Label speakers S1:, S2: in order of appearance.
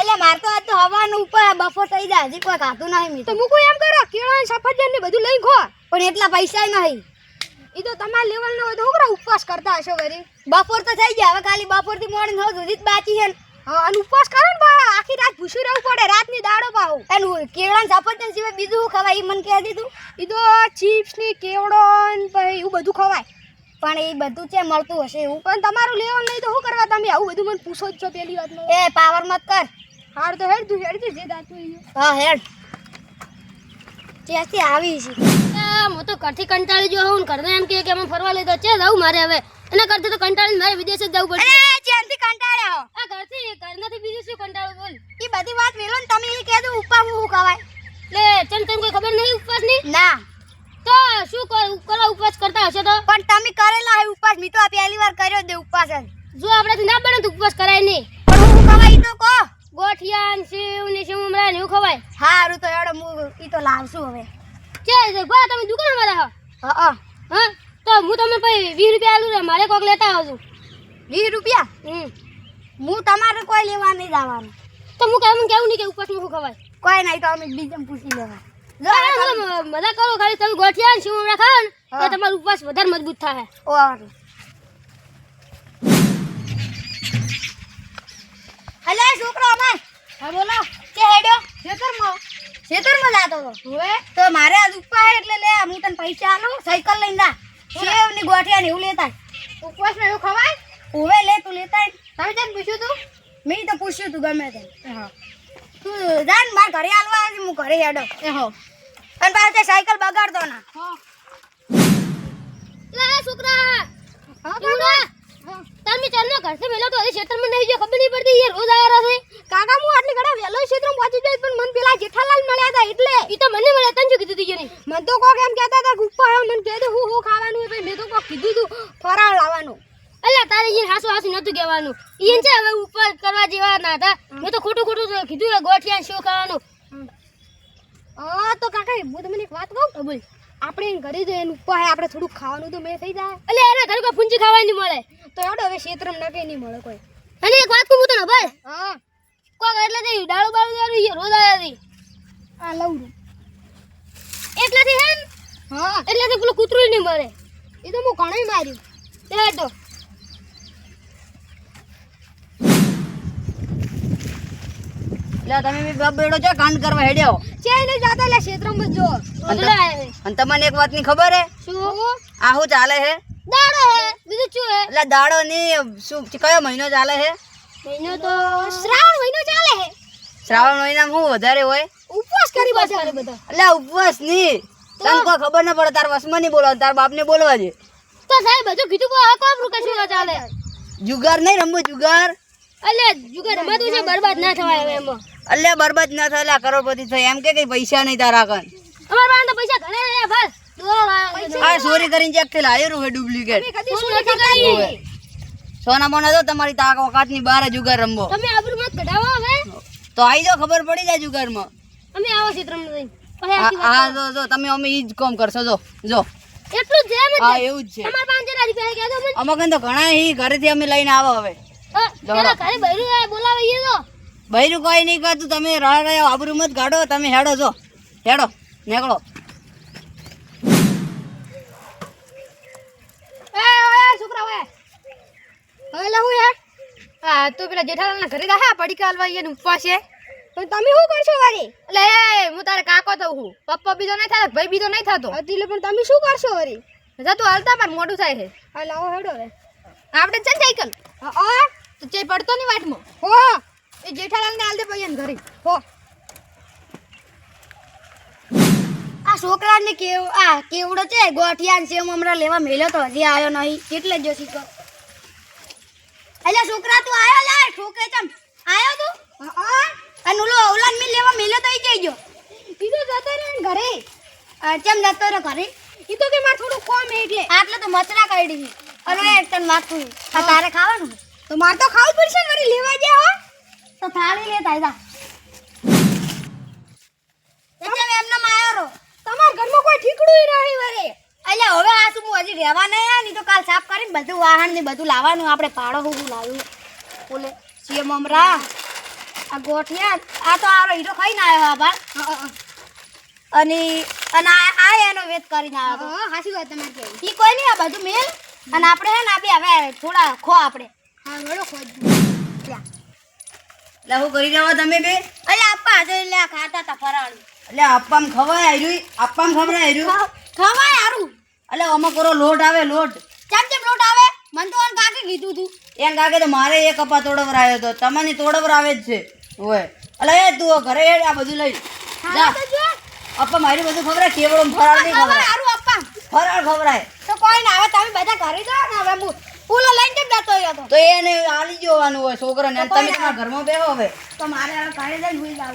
S1: એટલે માર તો આ તો હવાનું ઉપર બફોર થઈ જાય. હજી કોઈ ખાતું નહીં મી
S2: તો મૂકું એમ કરો કેળા સફરજન ને બધું લઈ ખો.
S1: પણ એટલા પૈસા નહીં.
S2: એ તો તમારા લેવલ નો હોય તો છોકરા ઉપવાસ કરતા હશો વરી.
S1: બપોર તો થઈ ગયા હવે ખાલી બપોરથી મોડી થયું સુધી જ બાકી છે
S2: હા અને ઉપવાસ કરો ને આખી રાત ભૂસી રહેવું પડે રાતની દાડો પાવ.
S1: એનું કેળા સફરજન સિવાય બીજું ખવાય? એ મને કહી દીધું.
S2: એ તો ચિપ્સની કેવડો એવું બધું ખવાય.
S1: પણ એ બધું છે મળતું હશે એવું.
S2: પણ તમારું લેવલ નહીં તો શું કરવા તમે? આવું બધું મને પૂછો જ છો પેલી વાતનું.
S1: એ પાવર મત કર.
S2: હાર તો હેડ તું હેડ જે દાતું
S1: હા હેડ. ત્યાંથી આવી છે.
S3: હું તો ઘરથી કંટાળી જો હું ઘરના એમ કે અમે ફરવા લઈ તો છે જવું મારે હવે. એના કરતા તો કંટાળી મારે વિદેશ જ જવું પડશે.
S1: અરે ત્યાંથી કંટાળ્યા હો.
S3: આ ઘરથી ઘરનાથી બીજું શું કંટાળું બોલ.
S1: એ બધી વાત વેલો ને તમે એ કહેજો ઉપવાસ હું કહેવાય.
S3: લે ચમ તને કોઈ ખબર નહીં ઉપવાસની?
S1: ના.
S3: તો શું કર કરવા ઉપવાસ કરતા હશે તો?
S1: પણ તમે કરેલા હે ઉપવાસ મી તો આ પહેલી વાર કર્યો દે ઉપવાસ જો.
S3: આપણાથી ના બને તો ઉપવાસ કરાય નહીં.
S1: પણ હું કહેવાય તો કહો.
S3: ગોઠિયા ને સેવ ને સેવ મમરા ને ખવાય?
S1: હારું તો એડો હું ઈ તો લાવશું હવે.
S3: કે છે ગો તમે દુકાનમાં રહો હા
S1: હા. હ?
S3: તો હું તમને પછી વીસ રૂપિયા આલું રે મારે કોક લેતા આવજો.
S1: વીસ રૂપિયા?
S3: હમ.
S1: હું તમારે કોઈ લેવા નહીં જવાનું.
S3: તો હું કેવું કેવું નહીં કે ઉપવાસમાં શું ખવાય?
S1: કોઈ નહીં તો અમે બીજાને પૂછી લેવા.
S3: મજા કરો ખાલી તમે ગોઠિયા ને સેવ મમરા ખાઓ ને તો તમારો ઉપવાસ વધારે મજબૂત થાય.
S1: ઓર હલે છોકરો અમાર. હા બોલો. કે હેડ્યો? ખેતરમાં. ખેતરમાં જાતો હતો. હવે? તો મારે આજ ઉપા હે એટલે લે હું તને પૈસા આલું સાયકલ લઈને જા. સેવની ગોઠિયા ને એવું લેતા ઉપવાસ
S2: ઉપવાસમાં એવું ખવાય?
S1: હવે લે તું લેતા.
S2: તમે જેમ પૂછ્યું તું?
S1: મેં તો પૂછ્યું તું ગમે તે
S2: હા.
S1: તું જા ને માર ઘરે આલવા આવજે હું ઘરે હેડો.
S2: એ હો.
S1: અને પાછો તે સાયકલ બગાડતો ના.
S2: હા.
S3: લે છોકરા.
S2: હા
S3: તમે ચાલનો ઘરથી મેલો તો ક્ષેત્રમાં નહીં જો ખબર યાર રોજ આયા રહે
S2: કાકા હું આટલી ઘડા વેલો ક્ષેત્રમાં પહોંચી જાય પણ મને પેલા જેઠાલાલ મળ્યા હતા એટલે
S3: ઈ તો મને મળ્યા તને શું કીધું તું જેને
S2: મને તો કોક એમ કહેતા હતા ગુપ્પા મને કહે હું હું ખાવાનું હોય મેં તો કોક કીધું તું ફરાળ લાવવાનું.
S3: અલ્યા તારે ઈ હાસુ હાસુ નતું કહેવાનું. ઈ છે હવે ઉપર કરવા જેવા ના હતા. મેં તો ખોટું ખોટું કીધું ગોઠિયા શું ખાવાનું.
S2: હા તો કાકા હું તમને એક વાત કહું? બોલ. આપણે ઘરે જઈએ એનું ઉપર આપણે થોડુંક ખાવાનું તો મેં થઈ જાય.
S3: અલ્યા એના ઘરે કોઈ પૂંજી ખાવાની નહીં મળે.
S2: તો એવડો હવે ક્ષેત્રમાં નકે નહીં મળે કોઈ.
S3: અને એક વાત કહું તને ભાઈ
S2: હા.
S3: કોક એટલે તે ડાળું બાળું દારૂ છે રોજ આયા હતી
S2: આ લઉં
S3: એટલેથી હે ને?
S2: હા.
S3: એટલેથી પેલું કૂતરું નહીં મળે
S2: એ તો હું ઘણું માર્યું.
S3: એ તો
S4: એટલે તમે બી બાપ બેડો છો કાંડ કરવા હેડ્યો
S2: છે ને જાતા એટલે ક્ષેત્રમાં જો.
S4: અને તમને એક વાતની ખબર હે?
S3: શું?
S4: આ ચાલે હે?
S3: દાડો હે. શું હે?
S4: એટલે દાડો ની શું કયો મહિનો ચાલે હે?
S3: મહિનો તો
S2: શ્રાવણ મહિનો ચાલે હે.
S4: શ્રાવણ મહિનામાં હું વધારે હોય?
S2: ઉપવાસ કરી બધા.
S4: એટલે ઉપવાસની તને કોઈ ખબર ન પડે તાર વસમાં નહીં બોલવા તાર બાપ ને બોલવા દે.
S3: તો સાહેબ હજુ કીધું કોઈ હક વાપરું કશું ના ચાલે?
S4: જુગાર નહીં રમવું જુગાર.
S3: એટલે જુગાર રમતું છે બરબાદ ના થવાય હવે એમાં.
S4: એટલે બરબાદ ના થાય એટલે કરોડપતિ થાય. એમ કે કઈ પૈસા નહીં તારા કન
S3: અમારા પાસે પૈસા ઘણા રહ્યા છે.
S4: આ ચોરી કરીને ચેકથી લાવ્યું હે ડુપ્લિકેટ.
S2: કદી
S3: ફોન
S2: શું
S3: નથી કરી.
S4: હોવે. સોના મોના તો તમારી તાક ઓકાતની બાર જુગાર રમવો.
S3: તમે આબરૂ મત કઢાવો હવે.
S4: તો આઈ જાઓ ખબર પડી જાય જુગારમાં.
S3: અમે આવો ક્ષેત્રમાં જઈને
S4: હા
S3: આખી વાત
S4: હા જો જો તમે અમે ઈ જ કામ કરશો જો જો.
S3: એટલું જ છે
S4: હા એવું જ છે.
S3: તમારા પાંચ જણા રૂપિયા કહેતો મને
S4: અમાકન તો ઘણા ઘરેથી અમે લઈને આવો હવે.
S3: ઘરે બૈરું આયા તો.
S4: બૈરું કોઈ નહીં કરતું તમે રડા રહ્યા આબરૂ મત કાઢો તમે હેડો જો. હેડો નીકળો
S2: એ ઓય છોકરા ઓય હવે લહું યાર હા તો પેલા જેઠાલાલના ઘરે દાહા પડીકા કાલવા એને ઉપવાસ છે. તો તમે શું કરશો વારી એ હું તારે કાકો થઉં હું. પપ્પા બીજો નહીં થતો ભાઈ બીજો નહીં થતો. એટલે પણ તમે શું કરશો વળી? જતું હાલતા પણ મોટું થાય છે. હા લાવો હેડો હવે. આપણે છે ને સાયકલ? હા તો ચે પડતો ની વાટમાં? હો એ જેઠાલાલને હાલ દે ભાઈ ઘરે. હો.
S1: આ છોકરાને કેવ આ કેવડો છે? ગોઠિયા છે હું હમણાં લેવા મેલ્યો તો હજી આવ્યો નહીં. એટલે જ જો શીખો અલ્યા છોકરા તું આવ્યો લે ઠોકે ચમ આવ્યો તું? હા અને ઓલો ઓલાન મી લેવા મેલ્યો તો ઈ જઈ ગયો
S2: ઈ તો જતો રે ને ઘરે.
S1: ચમ જતો રે ઘરે?
S2: ઈ તો કે મારે થોડું કોમ એટલે.
S1: આટલે તો મચરા કાઢી છે. અરે તન માથું આ તારે ખાવાનું?
S2: તો મારે તો ખાવું પડશે ને વળી લેવા ગયા હો.
S1: તો થાળી લેતા આવ્યા એટલે એમને માયો રો
S2: તમારા ઘરમાં કોઈ ઠીકડું નહીં વરે
S1: અલ્યા હવે આ શું હું હજી રહેવા નહીં આવ્યા નહીં તો કાલ સાફ કરીને બધું વાહન ને બધું લાવવાનું આપણે પાડો હું લાવ્યું. બોલે સીએમ મમરા આ ગોઠિયા આ તો આરો હીરો ખાઈને આવ્યો આભાર અને અને આ આ એનો વેત કરીને આવ્યો
S2: હા હાસી વાત તમારે કેવી
S1: ઈ કોઈ નહીં આ બધું મેલ. અને આપણે હે ને આ બી હવે થોડા ખો આપણે.
S2: હા ઘણો ખો.
S4: એટલે કરી રહ્યા તમે બે?
S1: એટલે આપા આજે એટલે ખાતા હતા ફરાળી.
S4: એટલે આપવામાં ખવાય આર્યું આપવામાં ખવડાય આર્યું
S1: ખવાય આરું
S4: એટલે અમે કરો લોટ આવે લોટ.
S1: આવે મન તો કાકે કીધું તું.
S4: એમ કાકે તો મારે એક કપા તોડવર આવ્યો હતો તમને તોડવર આવે જ છે. ઓય. અલે એ તું ઘરે એ આ બધું લઈ. જા. અપ્પા મારી બધું ખબર કેવડો ફરાળ નહીં ખબર
S1: હારું અપ્પા.
S4: ફરાળ ખવડાય.
S1: તો કોઈ ના આવે તમે બધા ઘરે જાઓ ને હવે હું ફૂલો લઈને કેમ જતો રહ્યો તો?
S4: તો એને આલી જવાનું હોય છોકરાને. તમે તમારા ઘરમાં બેહો હવે.
S1: તો મારે ઘરે જઈને ભૂલી જાવ.